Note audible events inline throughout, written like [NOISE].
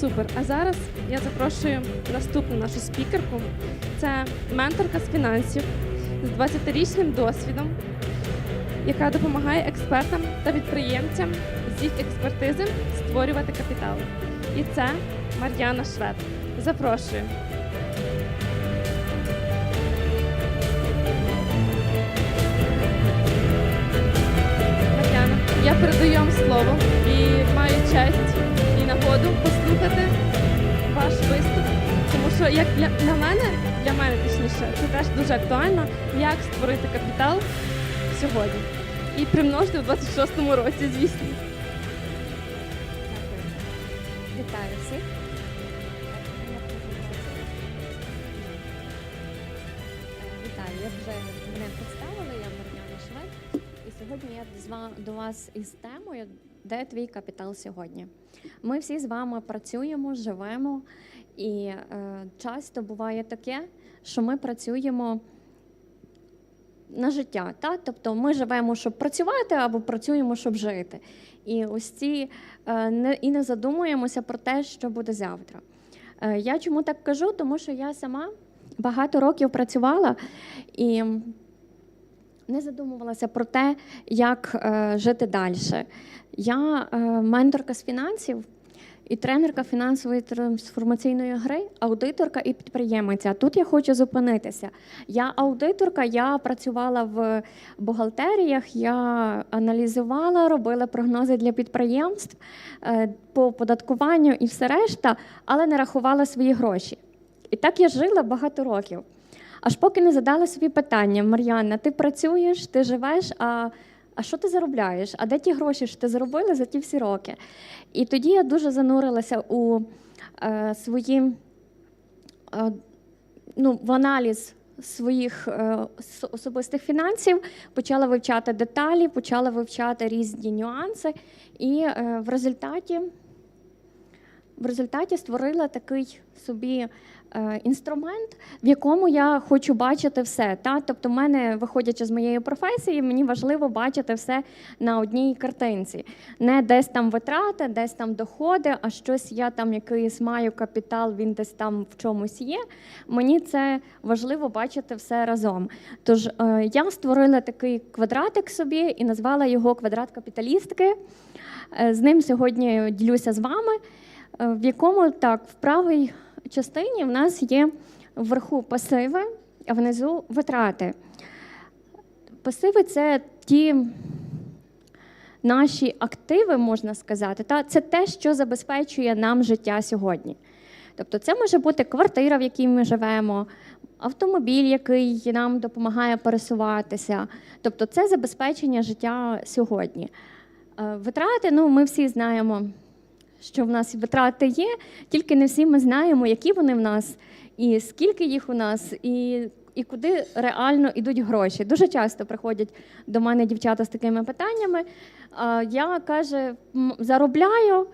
Супер. А зараз я запрошую наступну нашу спікерку. Це менторка з фінансів з 20-річним досвідом, яка допомагає експертам та підприємцям з їх експертизи створювати капітал. І це Мар'яна Швед. Запрошую. Мар'яна, я передаю вам слово і маю честь як для, для мене, для мене точніше, це теж дуже актуально, як створити капітал сьогодні. І примножити в 26-му році, звісно. Вітаю всіх. Вітаю, я вже мене представили, я Мар'яна Швед. І сьогодні я до вас із темою Де твій капітал сьогодні? Ми всі з вами працюємо, живемо, і е, часто буває таке, що ми працюємо на життя. Та? Тобто ми живемо, щоб працювати, або працюємо, щоб жити. І ось ці е, не, і не задумуємося про те, що буде завтра. Е, Я чому так кажу? Тому що я сама багато років працювала і не задумувалася про те, як е, жити далі. Я е, менторка з фінансів і тренерка фінансової трансформаційної гри, аудиторка і підприємиця. Тут я хочу зупинитися. Я аудиторка, я працювала в бухгалтеріях, я аналізувала, робила прогнози для підприємств е, по оподаткуванню і все решта, але не рахувала свої гроші. І так я жила багато років. Аж поки не задала собі питання: Мар'яна, ти працюєш, ти живеш, а, а що ти заробляєш? А де ті гроші що ти заробила за ті всі роки? І тоді я дуже занурилася у е, свої е, ну, в аналіз своїх е, особистих фінансів, почала вивчати деталі, почала вивчати різні нюанси, і е, в результаті в результаті створила такий собі інструмент, в якому я хочу бачити все. Та? Тобто, в мене, виходячи з моєї професії, мені важливо бачити все на одній картинці. Не десь там витрати, десь там доходи, а щось я там якийсь маю капітал, він десь там в чомусь є. Мені це важливо бачити все разом. Тож е, я створила такий квадратик собі і назвала його квадрат капіталістки. Е, З ним сьогодні ділюся з вами, е, в якому так в правій частині в нас є вверху пасиви, а внизу витрати. Пасиви це ті наші активи, можна сказати, та це те, що забезпечує нам життя сьогодні. Тобто, це може бути квартира, в якій ми живемо, автомобіль, який нам допомагає пересуватися. Тобто, це забезпечення життя сьогодні. Е, Витрати, ну ми всі знаємо, що в нас витрати є, тільки не всі ми знаємо, які вони в нас, і скільки їх у нас, і, і куди реально йдуть гроші. Дуже часто приходять до мене дівчата з такими питаннями. Я каже, заробляю.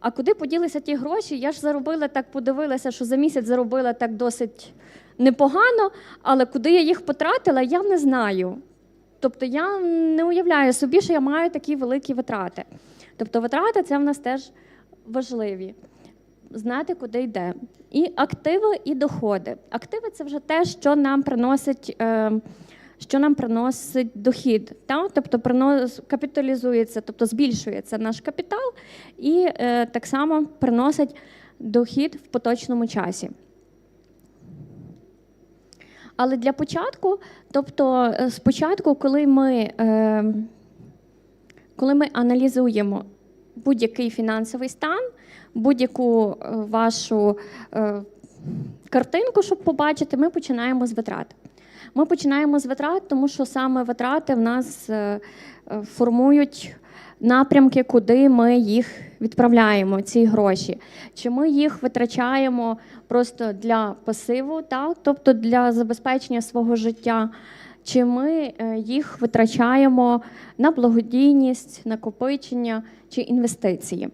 А куди поділися ті гроші? Я ж заробила так, подивилася, що за місяць заробила так досить непогано, але куди я їх потратила, я не знаю. Тобто я не уявляю собі, що я маю такі великі витрати. Тобто витрати це в нас теж важливі. Знати, куди йде. І активи, і доходи. Активи це вже те, що нам приносить, е, що нам приносить дохід. Та? Тобто принос, капіталізується, тобто збільшується наш капітал і е, так само приносить дохід в поточному часі. Але для початку, тобто е, спочатку, коли ми, коли ми аналізуємо будь-який фінансовий стан, будь-яку е, вашу е, картинку, щоб побачити, ми починаємо з витрат. Ми починаємо з витрат, тому що саме витрати в нас е, формують напрямки, куди ми їх відправляємо, ці гроші. Чи ми їх витрачаємо просто для пасиву, так? тобто для забезпечення свого життя, чи ми е, їх витрачаємо на благодійність, накопичення чи інвестиції.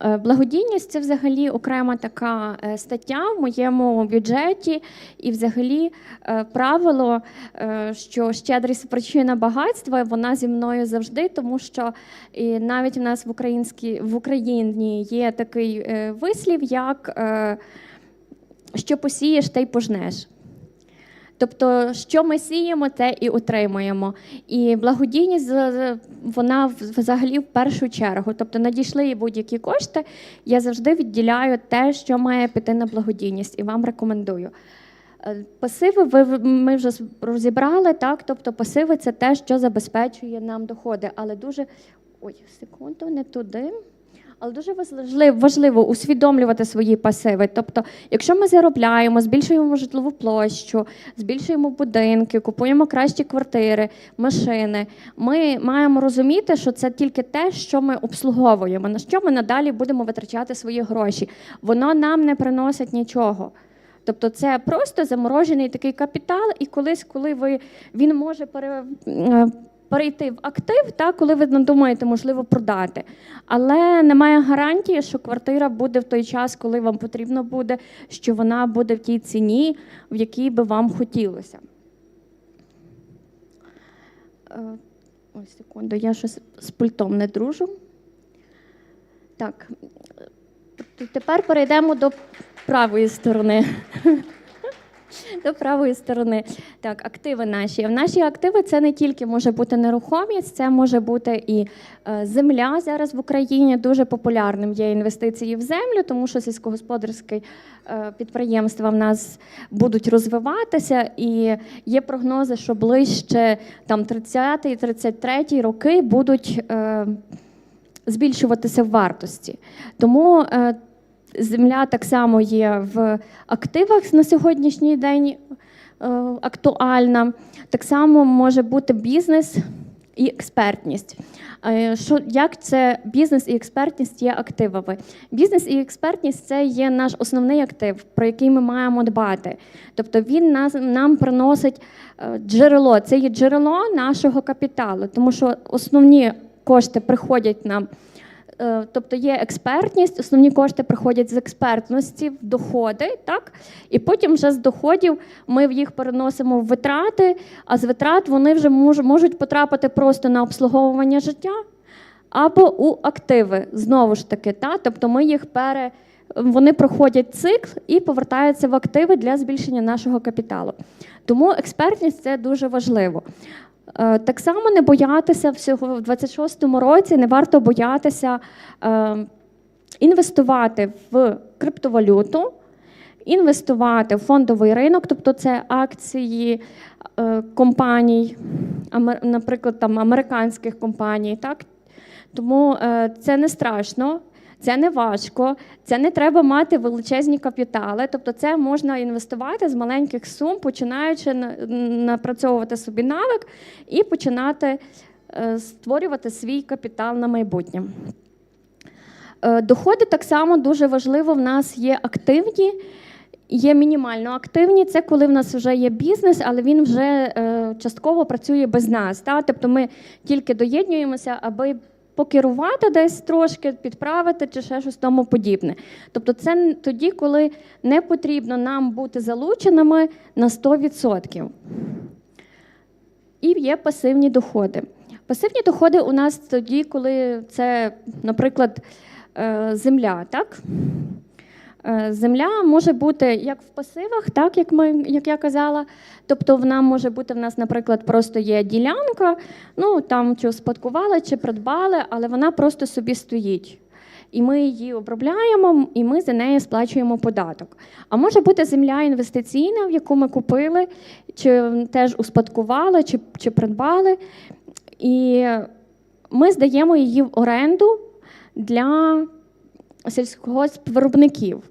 Е, Благодійність це взагалі окрема така е, стаття в моєму бюджеті, і взагалі правило, що щедрість причина багатства, вона зі мною завжди, тому що і навіть в нас в українській в Україні є такий вислів, як що посієш, те й пожнеш. Тобто, що ми сіємо, те і утримуємо. І благодійність вона взагалі в першу чергу. Тобто, надійшли будь-які кошти, я завжди відділяю те, що має піти на благодійність, і вам рекомендую. Е, Пасиви ви ми вже розібрали, так? Тобто пасиви це те, що забезпечує нам доходи. Але дуже ой, секунду, не туди. Але дуже важливо, важливо усвідомлювати свої пасиви. Тобто, якщо ми заробляємо, збільшуємо житлову площу, збільшуємо будинки, купуємо кращі квартири, машини, ми маємо розуміти, що це тільки те, що ми обслуговуємо, на що ми надалі будемо витрачати свої гроші. Воно нам не приносить нічого. Тобто це просто заморожений такий капітал, і колись, коли ви він може пере, е, перейти в актив, та, коли ви надумаєте, можливо, продати. Але немає гарантії, що квартира буде в той час, коли вам потрібно буде, що вона буде в тій ціні, в якій би вам хотілося. Е, Ой, секунду, я щось з пультом не дружу. Так, е, тепер перейдемо до правої сторони. [LAUGHS] До правої сторони. Так, активи наші. Наші активи це не тільки може бути нерухомість, це може бути і е, земля зараз в Україні. Дуже популярним є інвестиції в землю, тому що сільськогосподарські е, підприємства в нас будуть розвиватися, і є прогнози, що ближче там 30-33 роки будуть е, збільшуватися в вартості. Тому земля так само є в активах на сьогоднішній день е, актуальна. Так само може бути бізнес і експертність. Е, Що, як це бізнес і експертність є активами? Бізнес і експертність це є наш основний актив, про який ми маємо дбати. Тобто він нас, нам приносить е, джерело, це є джерело нашого капіталу, тому що основні кошти приходять нам. Е, Тобто є експертність, основні кошти приходять з експертності в доходи, так? І потім вже з доходів ми їх переносимо в витрати, а з витрат вони вже можуть потрапити просто на обслуговування життя або у активи. Знову ж таки, так? тобто ми їх пере. Вони проходять цикл і повертаються в активи для збільшення нашого капіталу. Тому експертність це дуже важливо. Е, Так само не боятися всього в 26-му році, не варто боятися е, інвестувати в криптовалюту, інвестувати в фондовий ринок, тобто це акції е, компаній, наприклад, там американських компаній. Так? Тому це не страшно. Це не важко, це не треба мати величезні капітали. Тобто, це можна інвестувати з маленьких сум, починаючи напрацьовувати собі навик і починати е, створювати свій капітал на майбутнє. Е, Доходи так само дуже важливо. В нас є активні, є мінімально активні. Це коли в нас вже є бізнес, але він вже е, частково працює без нас. Тобто ми тільки доєднуємося, аби покерувати десь трошки, підправити чи ще щось тому подібне. Тобто, це тоді, коли не потрібно нам бути залученими на 100%. І є пасивні доходи. Пасивні доходи у нас тоді, коли це, наприклад, е, земля, так? Е, Земля може бути як в пасивах, так як ми, як я казала. Тобто вона може бути в нас, наприклад, просто є ділянка, ну там чи успадкували, чи придбали, але вона просто собі стоїть. І ми її обробляємо, і ми за неї сплачуємо податок. А може бути земля інвестиційна, в яку ми купили, чи теж успадкували, чи, чи придбали. І ми здаємо її в оренду для сільськогоспвиробників.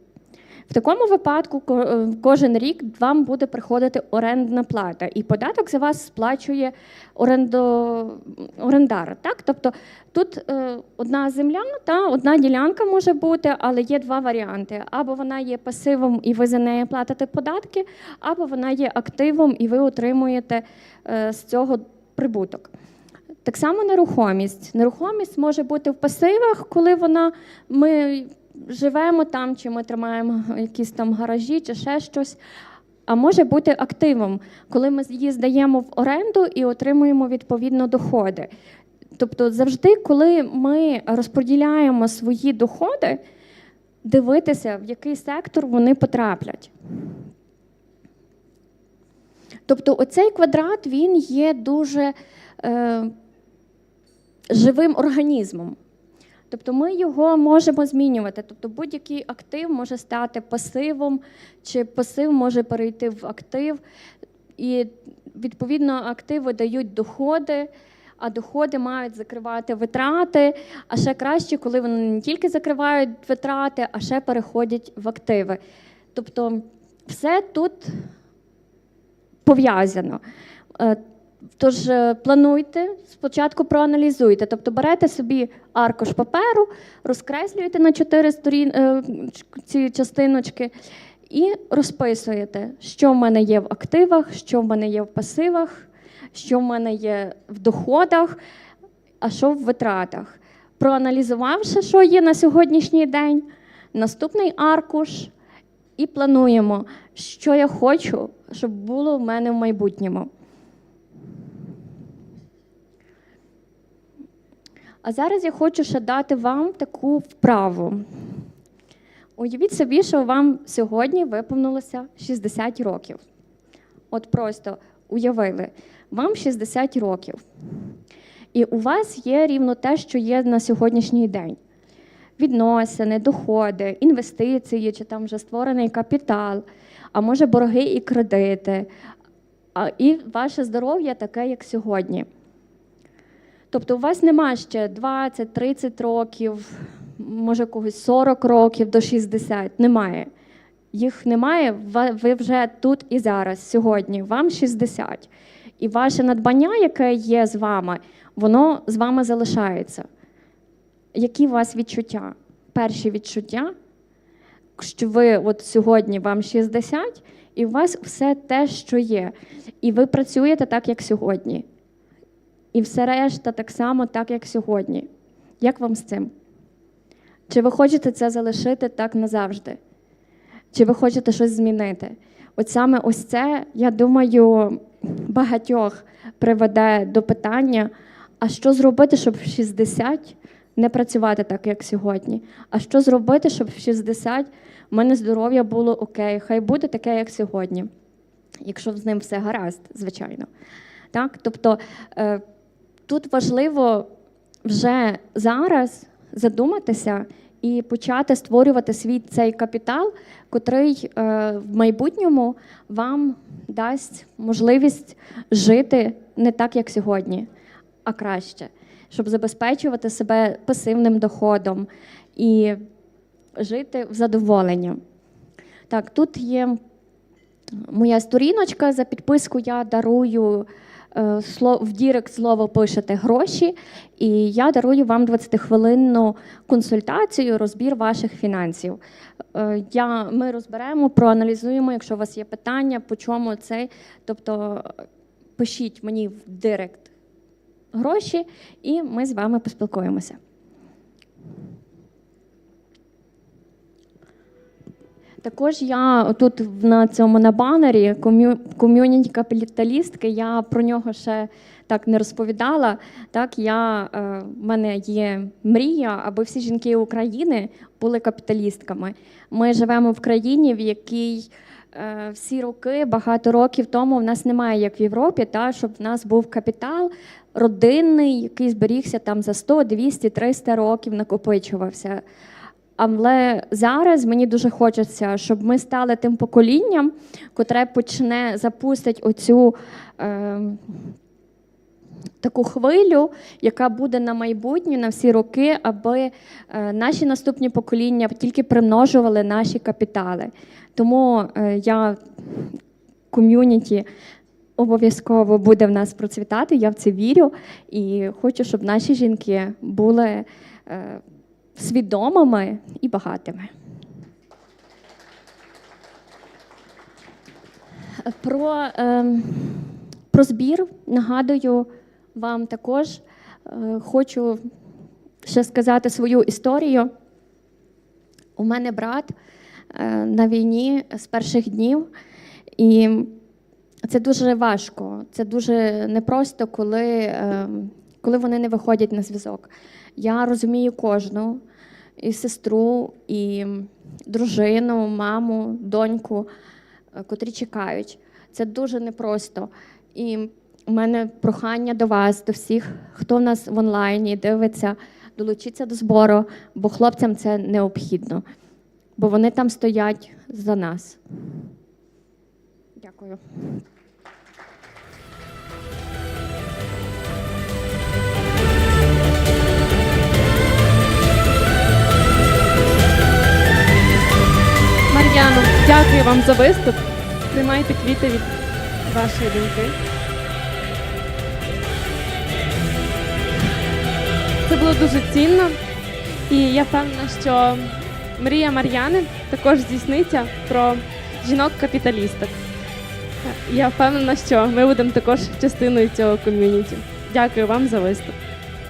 В такому випадку е, кожен рік вам буде приходити орендна плата, і податок за вас сплачує орендо... орендар. Так? Тобто тут е, одна земля, та, одна ділянка може бути, але є два варіанти: або вона є пасивом, і ви за неї платите податки, або вона є активом, і ви отримуєте е, з цього прибуток. Так само нерухомість. Нерухомість може бути в пасивах, коли вона ми живемо там, чи ми тримаємо якісь там гаражі, чи ще щось. А може бути активом, коли ми її здаємо в оренду і отримуємо відповідно доходи. Тобто, завжди, коли ми розподіляємо свої доходи, дивитися, в який сектор вони потраплять. Тобто, оцей квадрат він є дуже е, живим організмом. Тобто ми його можемо змінювати. Тобто будь-який актив може стати пасивом, чи пасив може перейти в актив. І відповідно активи дають доходи, а доходи мають закривати витрати. А ще краще, коли вони не тільки закривають витрати, а ще переходять в активи. Тобто все тут пов'язано. Тож е, плануйте, спочатку проаналізуйте, тобто берете собі аркуш паперу, розкреслюєте на чотири сторін е, ці частиночки і розписуєте, що в мене є в активах, що в мене є в пасивах, що в мене є в доходах, а що в витратах. Проаналізувавши, що є на сьогоднішній день, наступний аркуш і плануємо, що я хочу, щоб було в мене в майбутньому. А зараз я хочу ще дати вам таку вправу. Уявіть собі, що вам сьогодні виповнилося 60 років. От просто уявили, вам 60 років. І у вас є рівно те, що є на сьогоднішній день: відносини, доходи, інвестиції, чи там вже створений капітал, а може борги і кредити, а і ваше здоров'я таке, як сьогодні. Тобто у вас нема ще 20-30 років, може когось 40 років до 60. Немає. Їх немає, ви вже тут і зараз, сьогодні. Вам 60. І ваше надбання, яке є з вами, воно з вами залишається. Які у вас відчуття? Перші відчуття, що ви от сьогодні вам 60, і у вас все те, що є. І ви працюєте так, як сьогодні. І все решта так само, так як сьогодні. Як вам з цим? Чи ви хочете це залишити так назавжди? Чи ви хочете щось змінити? От саме ось це, я думаю, багатьох приведе до питання: а що зробити, щоб в 60 не працювати так, як сьогодні? А що зробити, щоб в 60 в мене здоров'я було окей, хай буде таке, як сьогодні, якщо з ним все гаразд, звичайно. Так? Тобто е, тут важливо вже зараз задуматися і почати створювати свій цей капітал, котрий е, в майбутньому вам дасть можливість жити не так, як сьогодні, а краще, щоб забезпечувати себе пасивним доходом і жити в задоволенні. Так, тут є моя сторіночка. За підписку я дарую в Дірект слово пишете гроші, і я дарую вам 20-хвилинну консультацію, розбір ваших фінансів. Е, Я, ми розберемо, проаналізуємо, якщо у вас є питання, по чому це. Тобто е, пишіть мені в Директ гроші, і ми з вами поспілкуємося. Також я тут на цьому на банері ком'ю- ком'юніті капіталістки. Я про нього ще так не розповідала. Так, я, е, в мене є мрія, аби всі жінки України були капіталістками. Ми живемо в країні, в якій е, всі роки, багато років тому в нас немає, як в Європі, та, щоб в нас був капітал родинний, який зберігся там за 100, 200, 300 років, накопичувався. Але зараз мені дуже хочеться, щоб ми стали тим поколінням, котре почне запустить оцю е, таку хвилю, яка буде на майбутнє, на всі роки, аби е, наші наступні покоління тільки примножували наші капітали. Тому е, я ком'юніті обов'язково буде в нас процвітати, я в це вірю і хочу, щоб наші жінки були. Свідомими і багатими. Про, ем, про збір нагадую вам також Е, Хочу ще сказати свою історію. У мене брат е, на війні з перших днів, і це дуже важко. Це дуже непросто, коли, е, коли вони не виходять на зв'язок. Я розумію кожну і сестру, і дружину, маму, доньку, е, котрі чекають. Це дуже непросто. І у мене прохання до вас, до всіх, хто в нас в онлайні дивиться, долучіться до збору, бо хлопцям це необхідно, бо вони там стоять за нас. Дякую. Дякую вам за виступ. Приймайте квіти від вашої доньки. Це було дуже цінно, і я впевнена, що мрія Мар'яни також здійсниться про жінок-капіталісток. Я впевнена, що ми будемо також частиною цього ком'юніті. Дякую вам за виступ.